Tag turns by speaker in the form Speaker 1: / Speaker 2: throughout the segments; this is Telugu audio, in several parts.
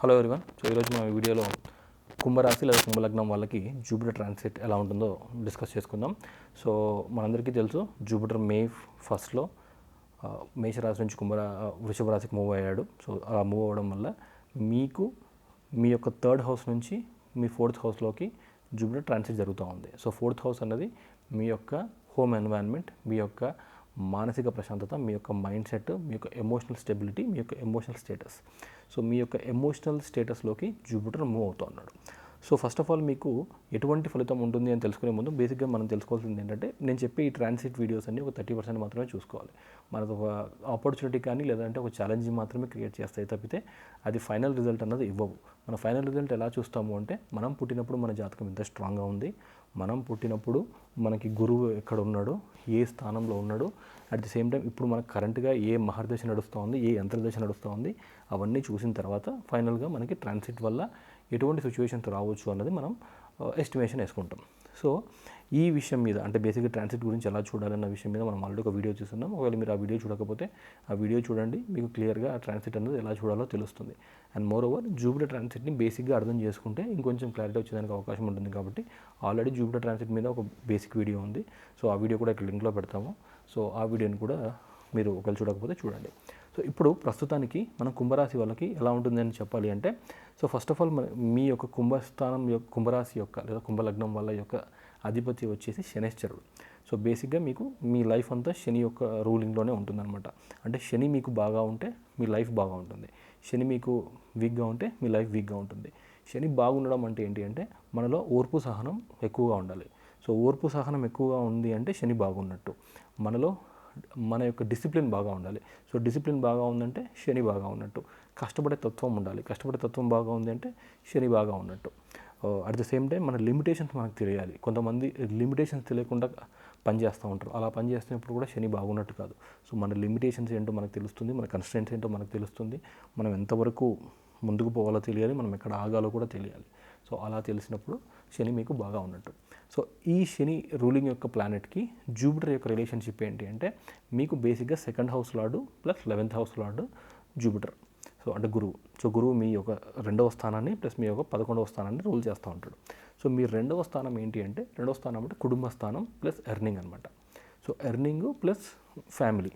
Speaker 1: Hello everyone. సో ఈరోజు మనం ఈ వీడియోలో కుంభరాశి లేదా కుంభలగ్నం వాళ్ళకి జూపిటర్ ట్రాన్సిట్ ఎలా ఉంటుందో డిస్కస్ చేసుకుందాం. సో మనందరికీ తెలుసు జూపిటర్ మే ఫస్ట్లో మేషరాశి నుంచి కుంభరా వృషభ రాశికి మూవ్ అయ్యాడు. సో అలా మూవ్ అవ్వడం వల్ల మీకు మీ యొక్క థర్డ్ హౌస్ నుంచి మీ ఫోర్త్ హౌస్లోకి జూపిటర్ ట్రాన్సిట్ జరుగుతూ ఉంది. సో ఫోర్త్ హౌస్ అన్నది మీ యొక్క హోమ్ ఎన్వైరన్మెంట్ మీ యొక్క మానసిక ప్రశాంతత మీ యొక్క మైండ్ సెట్ మీ యొక్క ఎమోషనల్ స్టెబిలిటీ మీ యొక్క ఎమోషనల్ స్టేటస్ సో మీ యొక్క ఎమోషనల్ స్టేటస్లోకి జూపిటర్ మూవ్ అవుతూ ఉన్నాడు సో ఫస్ట్ ఆఫ్ ఆల్ మీకు ఎటువంటి ఫలితం ఉంటుంది అని తెలుసుకునే ముందు బేసిక్గా మనం తెలుసుకోవాల్సింది ఏంటంటే నేను చెప్పే ఈ ట్రాన్సిట్ వీడియోస్ అన్ని ఒక థర్టీ పర్సెంట్ మాత్రమే చూసుకోవాలి. మనకు ఒక ఆపర్చునిటీ కానీ లేదంటే ఒక ఛాలెంజ్ మాత్రమే క్రియేట్ చేస్తాయి తప్పితే అది ఫైనల్ రిజల్ట్ అన్నది ఇవ్వవు. మన ఫైనల్ రిజల్ట్ ఎలా చూస్తాము అంటే మనం పుట్టినప్పుడు మన జాతకం ఎంత స్ట్రాంగ్గా ఉంది మనం పుట్టినప్పుడు మనకి గురువు ఎక్కడ ఉన్నాడో ఏ స్థానంలో ఉన్నాడో అట్ ది సేమ్ టైం ఇప్పుడు మనకు కరెంట్గా ఏ మహర్దశ నడుస్తూ ఉంది ఏ యంత్రదశ నడుస్తూ ఉంది అవన్నీ చూసిన తర్వాత ఫైనల్గా మనకి ట్రాన్సిట్ వల్ల ఎటువంటి సిచ్యువేషన్స్ రావచ్చు అన్నది మనం uh, ఎస్టిమేషన్ వేసుకుంటాం. సో ఈ విషయం మీద అంటే బేసిక్గా ట్రాన్సిట్ గురించి ఎలా చూడాలన్న విషయం మీద మనం ఆల్రెడీ ఒక వీడియో చూస్తున్నాం ఒకవేళ మీరు ఆ వీడియో చూడకపోతే ఆ వీడియో చూడండి. మీకు క్లియర్గా ఆ ట్రాన్సిట్ అనేది ఎలా చూడాలో తెలుస్తుంది. అండ్ మోర్ ఓవర్ జూపిటర్ ట్రాన్సిట్ని బేసిక్గా అర్థం చేసుకుంటే ఇంకొంచెం క్లారిటీ వచ్చేదానికి అవకాశం ఉంటుంది కాబట్టి ఆల్రెడీ జూపిటర్ ట్రాన్సిట్ మీద ఒక బేసిక్ వీడియో ఉంది. సో ఆ వీడియో కూడా ఇక్కడ లింక్లో పెడతాము. సో ఆ వీడియోని కూడా మీరు ఒకవేళ చూడకపోతే చూడండి. సో ఇప్పుడు ప్రస్తుతానికి మనం కుంభరాశి వాళ్ళకి ఎలా ఉంటుందని చెప్పాలి అంటే సో ఫస్ట్ ఆఫ్ ఆల్ మీ యొక్క కుంభస్థానం యొక్క కుంభరాశి యొక్క లేదా కుంభలగ్నం వాళ్ళ యొక్క అధిపతి వచ్చేసి శనిశ్చరుడు సో బేసిక్గా మీకు మీ లైఫ్ అంతా శని యొక్క రూలింగ్లోనే ఉంటుందన్నమాట. అంటే శని మీకు బాగా ఉంటే మీ లైఫ్ బాగా ఉంటుంది. శని మీకు వీక్గా ఉంటే మీ లైఫ్ వీక్గా ఉంటుంది. శని బాగుండడం అంటే ఏంటి అంటే మనలో ఓర్పు సహనం ఎక్కువగా ఉండాలి. సో ఓర్పు సహనం ఎక్కువగా ఉంది అంటే శని బాగున్నట్టు. మనలో మన యొక్క డిసిప్లిన్ బాగా ఉండాలి. సో డిసిప్లిన్ బాగా ఉందంటే శని బాగా ఉన్నట్టు. కష్టపడే తత్వం ఉండాలి. కష్టపడే తత్వం బాగా ఉంది అంటే శని బాగా ఉన్నట్టు. అట్ ద సేమ్ టైం మన లిమిటేషన్స్ మనకు తెలియాలి. కొంతమంది లిమిటేషన్స్ తెలియకుండా పనిచేస్తూ ఉంటారు. అలా పని చేస్తున్నప్పుడు కూడా శని బాగున్నట్టు కాదు. సో మన లిమిటేషన్స్ ఏంటో మనకు తెలుస్తుంది మన కన్స్టెంట్స్ ఏంటో మనకు తెలుస్తుంది. మనం ఎంతవరకు ముందుకు పోవాలో తెలియాలి మనం ఎక్కడ ఆగాలో కూడా తెలియాలి. సో అలా తెలిసినప్పుడు శని మీకు బాగా ఉన్నట్టు. సో ఈ శని రూలింగ్ యొక్క ప్లానెట్కి జూపిటర్ యొక్క రిలేషన్షిప్ ఏంటి అంటే మీకు బేసిక్గా second house lord plus eleventh house lord Jupiter so అంటే గురువు. సో గురువు మీ యొక్క రెండవ స్థానాన్ని ప్లస్ మీ యొక్క పదకొండవ స్థానాన్ని రూల్ చేస్తూ ఉంటాడు. సో మీ రెండవ స్థానం ఏంటి అంటే రెండవ స్థానం అంటే కుటుంబ స్థానం ప్లస్ ఎర్నింగ్ అనమాట సో ఎర్నింగ్ ప్లస్ ఫ్యామిలీ.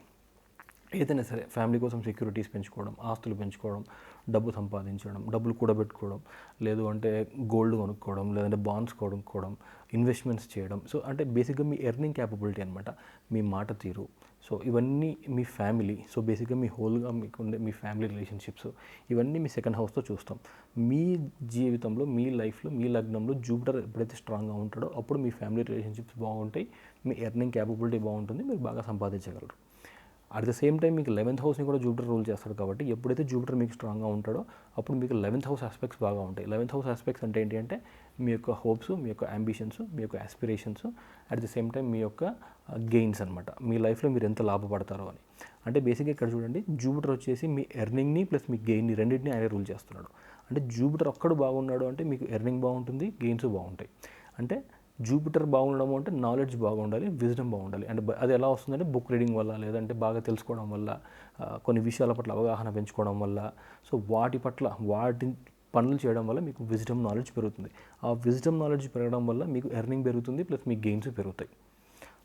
Speaker 1: ఏదైనా సరే ఫ్యామిలీ కోసం సెక్యూరిటీస్ పెంచుకోవడం ఆస్తులు పెంచుకోవడం డబ్బు సంపాదించడం డబ్బులు కూడబెట్టుకోవడం లేదు అంటే గోల్డ్ కొనుక్కోవడం లేదంటే బాండ్స్ కొనుక్కోవడం ఇన్వెస్ట్మెంట్స్ చేయడం. సో అంటే బేసిక్గా మీ ఎర్నింగ్ క్యాపబిలిటీ అనమాట మీ మాట తీరు. సో ఇవన్నీ మీ ఫ్యామిలీ సో బేసిక్గా మీ హోల్గా మీకు ఉండే మీ ఫ్యామిలీ రిలేషన్షిప్స్. ఇవన్నీ మీ సెకండ్ హౌస్తో చూస్తాం. మీ జీవితంలో మీ లైఫ్లో మీ లగ్నంలో జూపిటర్ ఎప్పుడైతే స్ట్రాంగ్గా ఉంటాడో అప్పుడు మీ ఫ్యామిలీ రిలేషన్షిప్స్ బాగుంటాయి మీ ఎర్నింగ్ క్యాపబిలిటీ బాగుంటుంది మీరు బాగా సంపాదించగలరు. అట్ ద సేమ్ టైం మీకు లెవెన్త్ హౌస్ని కూడా జూపిటర్ రూల్ చేస్తాడు కాబట్టి ఎప్పుడైతే జూపిటర్ మీకు స్ట్రాంగ్గా ఉంటాడో అప్పుడు మీకు లెవెన్త్ హౌస్ ఆస్పెక్ట్స్ బాగా ఉంటాయి. లెవెన్త్ హౌస్ ఆస్పెక్ట్స్ అంటే ఏంటి అంటే మీ యొక్క హోప్స్ మీ యొక్క అంబిషన్స్ మీ యొక్క aspirations at the same time మీ యొక్క uh, గెయిన్స్ అనమాట మీ లైఫ్లో మీరు ఎంత లాభపడతారో అని. అంటే బేసిక్గా ఇక్కడ చూడండి జూపిటర్ వచ్చేసి మీ ఎర్నింగ్ని ప్లస్ మీ గెయిన్ని రెండింటిని ఆయన రూల్ చేస్తున్నాడు. అంటే జూపిటర్ ఒక్కడు బాగున్నాడు అంటే మీకు ఎర్నింగ్ బాగుంటుంది గెయిన్స్ బాగుంటాయి. అంటే జూపిటర్ బాగుండడం అంటే నాలెడ్జ్ బాగుండాలి విజ్డమ్ బాగుండాలి. అండ్ అది ఎలా వస్తుందంటే బుక్ రీడింగ్ వల్ల లేదంటే బాగా తెలుసుకోవడం వల్ల కొన్ని విషయాల పట్ల అవగాహన పెంచుకోవడం వల్ల. సో వాటి పట్ల వాటి పనులు చేయడం వల్ల మీకు విజ్డమ్ నాలెడ్జ్ పెరుగుతుంది. ఆ విజ్డమ్ నాలెడ్జ్ పెరగడం వల్ల మీకు ఎర్నింగ్ పెరుగుతుంది ప్లస్ మీ గెయిన్స్ పెరుగుతాయి.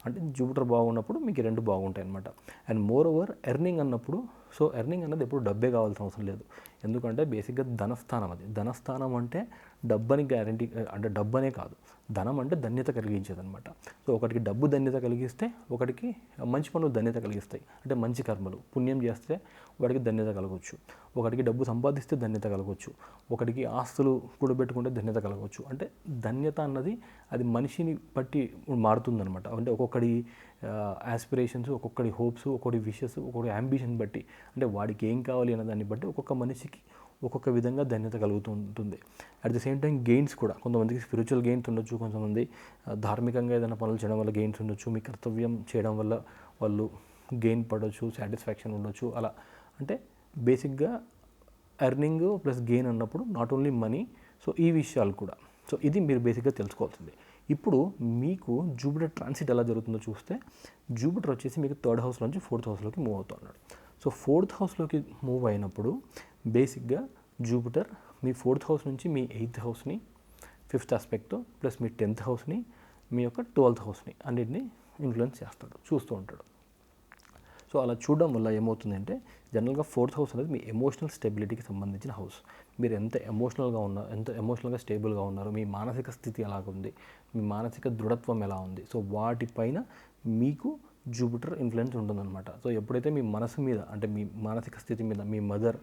Speaker 1: అంటే జూపిటర్ బాగున్నప్పుడు మీకు రెండు బాగుంటాయి అనమాట అండ్ మోర్ ఓవర్ ఎర్నింగ్ అన్నప్పుడు సో ఎర్నింగ్ అన్నది ఎప్పుడు డబ్బే కావాల్సిన అవసరం లేదు. ఎందుకంటే బేసిక్గా ధనస్థానం అది. ధనస్థానం అంటే డబ్బని గ్యారంటీ అంటే డబ్బనే కాదు. ధనం అంటే ధన్యత కలిగించేది అనమాట సో ఒకటికి డబ్బు ధన్యత కలిగిస్తే ఒకటికి మంచి పనులు ధన్యత కలిగిస్తాయి. అంటే మంచి కర్మలు. పుణ్యం చేస్తే వాడికి ధన్యత కలగవచ్చు ఒకటికి డబ్బు సంపాదిస్తే ధన్యత కలగవచ్చు ఒకటికి ఆస్తులు కూడబెట్టుకుంటే ధన్యత కలగవచ్చు అంటే ధన్యత అన్నది అది మనిషిని బట్టి మారుతుందనమాట అంటే ఒక్కొక్కడి ఆస్పిరేషన్స్ ఒక్కొక్కడి హోప్స్ ఒక్కొక్కడి విషెస్ ఒక్కొక్కడి అంబిషన్ బట్టి. అంటే వాడికి ఏం కావాలి అనే దాన్ని బట్టి ఒక్కొక్క మనిషి మనిషికి ఒక్కొక్క విధంగా ధన్యత కలుగుతూ ఉంటుంది at the same time gains కూడా కొంతమందికి స్పిరిచువల్ గెయిన్స్ ఉండొచ్చు కొంతమంది ధార్మికంగా ఏదైనా పనులు చేయడం వల్ల గెయిన్స్ ఉండొచ్చు మీ కర్తవ్యం చేయడం వల్ల వాళ్ళు గెయిన్ పడవచ్చు సాటిస్ఫాక్షన్ ఉండొచ్చు అలా. అంటే బేసిక్గా ఎర్నింగ్ ప్లస్ గెయిన్ అన్నప్పుడు నాట్ ఓన్లీ మనీ సో ఈ విషయాలు కూడా. సో ఇది మీరు బేసిక్గా తెలుసుకోవాల్సింది. ఇప్పుడు మీకు జూపిటర్ ట్రాన్సిట్ ఎలా జరుగుతుందో చూస్తే జూపిటర్ వచ్చేసి మీకు థర్డ్ హౌస్ నుంచి ఫోర్త్ హౌస్లోకి మూవ్ అవుతున్నాడు సో ఫోర్త్ హౌస్లోకి మూవ్ అయినప్పుడు బేసిక్గా జూపిటర్ మీ ఫోర్త్ హౌస్ నుంచి మీ ఎయిత్ హౌస్ని ఫిఫ్త్ ఆస్పెక్ట్ ప్లస్ మీ టెన్త్ హౌస్ని మీ యొక్క ట్వెల్త్ హౌస్ని అన్నిటిని ఇన్ఫ్లుయెన్స్ చేస్తాడు చూస్తూ ఉంటాడు. సో అలా చూడడం వల్ల ఏమవుతుందంటే జనరల్గా ఫోర్త్ హౌస్ అనేది మీ ఎమోషనల్ స్టెబిలిటీకి సంబంధించిన హౌస్. మీరు ఎంత ఎమోషనల్గా ఉన్నారు ఎంత ఎమోషనల్గా స్టేబుల్గా ఉన్నారు మీ మానసిక స్థితి ఎలాగుంది మీ మానసిక దృఢత్వం ఎలా ఉంది సో వాటిపైన మీకు జూపిటర్ ఇన్ఫ్లుయెన్స్ ఉంటుందన్నమాట. సో ఎప్పుడైతే మీ మనసు మీద అంటే మీ మానసిక స్థితి మీద మీ మదర్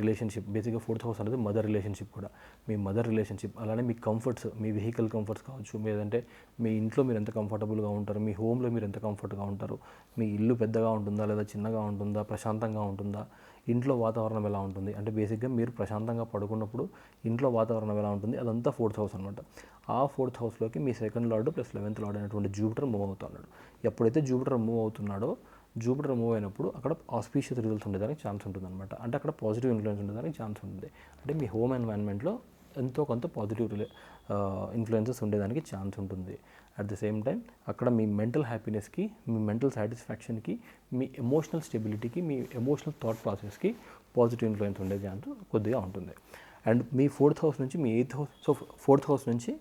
Speaker 1: రిలేషన్షిప్ బేసిక్గా ఫోర్త్ హౌస్ అనేది మదర్ రిలేషన్షిప్ కూడా. మీ మదర్ రిలేషన్షిప్ అలానే మీ కంఫర్ట్స్ మీ వెహికల్ కంఫర్ట్స్ కావచ్చు లేదంటే మీ ఇంట్లో మీరు ఎంత కంఫర్టబుల్గా ఉంటారు మీ హోమ్లో మీరు ఎంత కంఫర్ట్గా ఉంటారు మీ ఇల్లు పెద్దగా ఉంటుందా లేదా చిన్నగా ఉంటుందా ప్రశాంతంగా ఉంటుందా ఇంట్లో వాతావరణం ఎలా ఉంటుంది అంటే బేసిక్గా మీరు ప్రశాంతంగా పడుకున్నప్పుడు ఇంట్లో వాతావరణం ఎలా ఉంటుంది అదంతా ఫోర్త్ హౌస్ అనమాట ఆ ఫోర్త్ హౌస్లోకి మీ second lord plus eleventh lord అనేటువంటి జూపిటర్ మూవ్ అవుతున్నాడు ఎప్పుడైతే జూపిటర్ మూవ్ అవుతున్నాడో జూపిటర్ మూవ్ అయినప్పుడు అక్కడ ఆస్పీషియస్ రిజల్ట్స్ ఉండేదానికి ఛాన్స్ ఉంటుందన్నమాట. అంటే అక్కడ పాజిటివ్ ఇన్ఫ్లుయెన్స్ ఉండేదానికి ఛాన్స్ ఉంటుంది. అంటే మీ హోమ్ ఎన్వైరన్మెంట్లో ఎంతో కొంత పాజిటివ్ రిలే ఇన్ఫ్లుయెన్సెస్ ఉండేదానికి ఛాన్స్ ఉంటుంది. అట్ ద సేమ్ టైం అక్కడ మీ మెంటల్ హ్యాపీనెస్కి మీ మెంటల్ సాటిస్ఫాక్షన్కి మీ ఎమోషనల్ స్టెబిలిటీకి మీ ఎమోషనల్ థాట్ ప్రాసెస్కి పాజిటివ్ ఇన్ఫ్లుయెన్స్ ఉండే ఛాన్స్ కొద్దిగా ఉంటుంది. అండ్ మీ ఫోర్త్ హౌస్ నుంచి మీ eighth house so fourth house నుంచి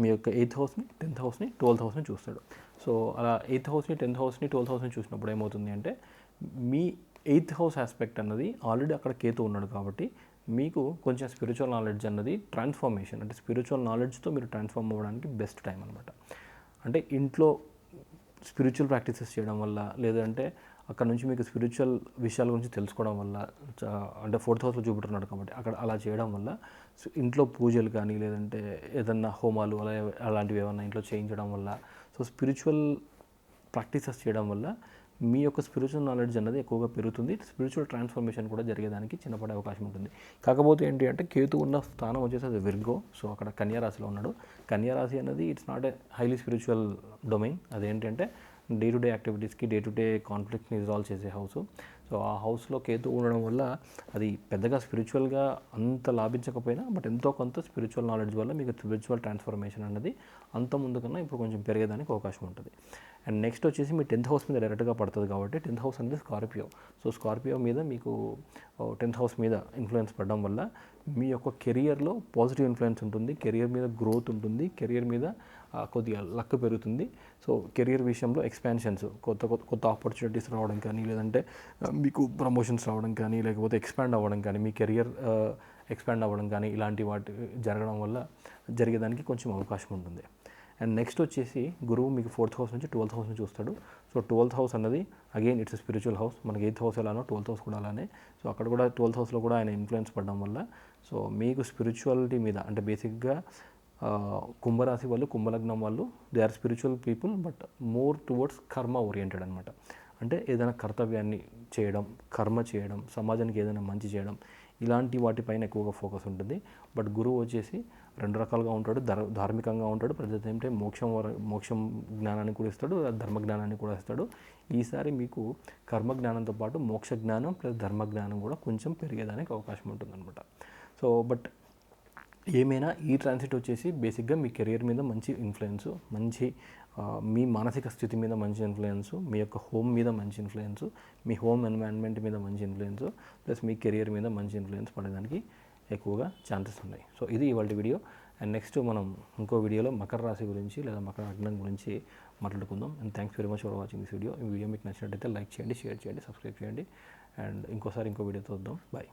Speaker 1: మీ యొక్క ఎయిత్ హౌస్ని టెన్త్ హౌస్ని ట్వెల్త్ హౌస్ని చూస్తాడు. సో అలా ఎయిత్ హౌస్ని టెన్త్ హౌస్ని ట్వెల్త్ హౌస్ని చూసినప్పుడు ఏమవుతుంది అంటే మీ ఎయిత్ హౌస్ ఆస్పెక్ట్ అన్నది ఆల్రెడీ అక్కడ కేతు ఉన్నాడు కాబట్టి మీకు కొంచెం స్పిరిచువల్ నాలెడ్జ్ అన్నది ట్రాన్స్ఫర్మేషన్ అంటే స్పిరిచువల్ నాలెడ్జ్తో మీరు ట్రాన్స్ఫార్మ్ అవ్వడానికి బెస్ట్ టైం అనమాట అంటే ఇంట్లో స్పిరిచువల్ ప్రాక్టీసెస్ చేయడం వల్ల లేదంటే అక్కడ నుంచి మీకు స్పిరిచువల్ విషయాల గురించి తెలుసుకోవడం వల్ల చా- అంటే ఫోర్త్ హౌస్లో చూపుతున్నాడు కాబట్టి అక్కడ అలా చేయడం వల్ల సో ఇంట్లో పూజలు కానీ లేదంటే ఏదన్నా హోమాలు అలా అలాంటివి ఏమన్నా ఇంట్లో చేయించడం వల్ల సో స్పిరిచువల్ ప్రాక్టీసెస్ చేయడం వల్ల మీ యొక్క స్పిరిచువల్ నాలెడ్జ్ అన్నది ఎక్కువగా పెరుగుతుంది. స్పిరిచువల్ ట్రాన్స్ఫర్మేషన్ కూడా జరిగేదానికి చిన్నపడే అవకాశం ఉంటుంది. కాకపోతే ఏంటి అంటే కేతు ఉన్న స్థానం వచ్చేసి అది విర్గో సో అక్కడ కన్యారాశిలో ఉన్నాడు. కన్యారాశి అనేది it's not a highly spiritual domain అదేంటంటే డే టు డే యాక్టివిటీస్కి డే టు డే కాన్ఫ్లిక్ట్ని రిజాల్వ్ చేసే హౌస్ సో ఆ హౌస్లో కేతు ఉండడం వల్ల అది పెద్దగా స్పిరిచువల్గా అంత లాభించకపోయినా బట్ ఎంతో కొంత స్పిరిచువల్ నాలెడ్జ్ వల్ల మీకు స్పిరిచువల్ ట్రాన్స్ఫర్మేషన్ అనేది అంత ముందు కన్నా ఇప్పుడు కొంచెం పెరిగేదానికి అవకాశం ఉంటుంది. అండ్ నెక్స్ట్ వచ్చేసి మీ టెన్త్ హౌస్ మీద డైరెక్ట్గా పడుతుంది కాబట్టి టెన్త్ హౌస్ అనేది స్కార్పియో సో స్కార్పియో మీద మీకు టెన్త్ హౌస్ మీద ఇన్ఫ్లుయెన్స్ పడడం వల్ల మీ యొక్క కెరియర్లో పాజిటివ్ ఇన్ఫ్లుయెన్స్ ఉంటుంది. కెరియర్ మీద గ్రోత్ ఉంటుంది. కెరియర్ మీద కొద్దిగా లక్ పెరుగుతుంది. సో కెరియర్ విషయంలో ఎక్స్పాన్షన్స్ కొత్త కొత్త కొత్త ఆపర్చునిటీస్ రావడం కానీ లేదంటే మీకు ప్రమోషన్స్ రావడం కానీ లేకపోతే ఎక్స్పాండ్ అవ్వడం కానీ మీ కెరియర్ ఎక్స్పాండ్ అవ్వడం కానీ ఇలాంటి వాటి జరగడం వల్ల జరిగేదానికి కొంచెం అవకాశం ఉంటుంది. అండ్ నెక్స్ట్ వచ్చేసి గురువు మీకు ఫోర్త్ హౌస్ నుంచి ట్వెల్త్ హౌస్ నుంచి చూస్తాడు సో ట్వెల్త్ హౌస్ అన్నది అగైన్ ఇట్స్ స్పిరిచువల్ హౌస్ మనకి ఎయిత్ హౌస్ ఎలానో ట్వెల్త్ హౌస్ కూడా అలానే. సో అక్కడ కూడా ట్వెల్త్ హౌస్లో కూడా ఆయన ఇన్ఫ్లుయెన్స్ పడడం వల్ల సో మీకు స్పిరిచువాలిటీ మీద అంటే బేసిక్గా కుంభరాశి వాళ్ళు కుంభలగ్నం వాళ్ళు they are spiritual people but more towards karma oriented అనమాట అంటే ఏదైనా కర్తవ్యాన్ని చేయడం కర్మ చేయడం సమాజానికి ఏదైనా మంచి చేయడం ఇలాంటి వాటిపైన ఎక్కువగా ఫోకస్ ఉంటుంది. బట్ గురువు వచ్చేసి రెండు రకాలుగా ఉంటాడు. ధర్ ధార్మికంగా ఉంటాడు. ప్రతి సేమ్ టైం మోక్షం వర- మోక్షం జ్ఞానాన్ని కూడా ఇస్తాడు. ధర్మ జ్ఞానాన్ని కూడా ఇస్తాడు. ఈసారి మీకు కర్మ జ్ఞానంతో పాటు మోక్ష జ్ఞానం ప్లస్ ధర్మ జ్ఞానం కూడా కొంచెం పెరిగేదానికి అవకాశం ఉంటుందన్నమాట. సో బట్ ఏమైనా ఈ ట్రాన్సిట్ వచ్చేసి బేసిక్గా మీ కెరియర్ మీద మంచి ఇన్ఫ్లుయెన్స్ మంచి మీ మానసిక స్థితి మీద మంచి ఇన్ఫ్లుయెన్స్ మీ యొక్క హోమ్ మీద మంచి ఇన్ఫ్లుయెన్స్ మీ హోమ్ ఎన్వైరన్మెంట్ మీద మంచి ఇన్ఫ్లుయెన్స్ ప్లస్ మీ కెరియర్ మీద మంచి ఇన్ఫ్లుయెన్స్ పడేదానికి ఎక్కువగా ఛాన్సెస్ ఉన్నాయి. సో ఇది ఇవాళ వీడియో అండ్ నెక్స్ట్ మనం ఇంకో వీడియోలో మకర రాశి గురించి లేదా మకర లగ్నం గురించి మాట్లాడుకుందాం. And thanks very much for watching this video ఈ వీడియో మీకు నచ్చినట్టయితే లైక్ చేయండి షేర్ చేయండి సబ్స్క్రైబ్ చేయండి. అండ్ ఇంకోసారి ఇంకో వీడియోతో వద్దాం. బాయ్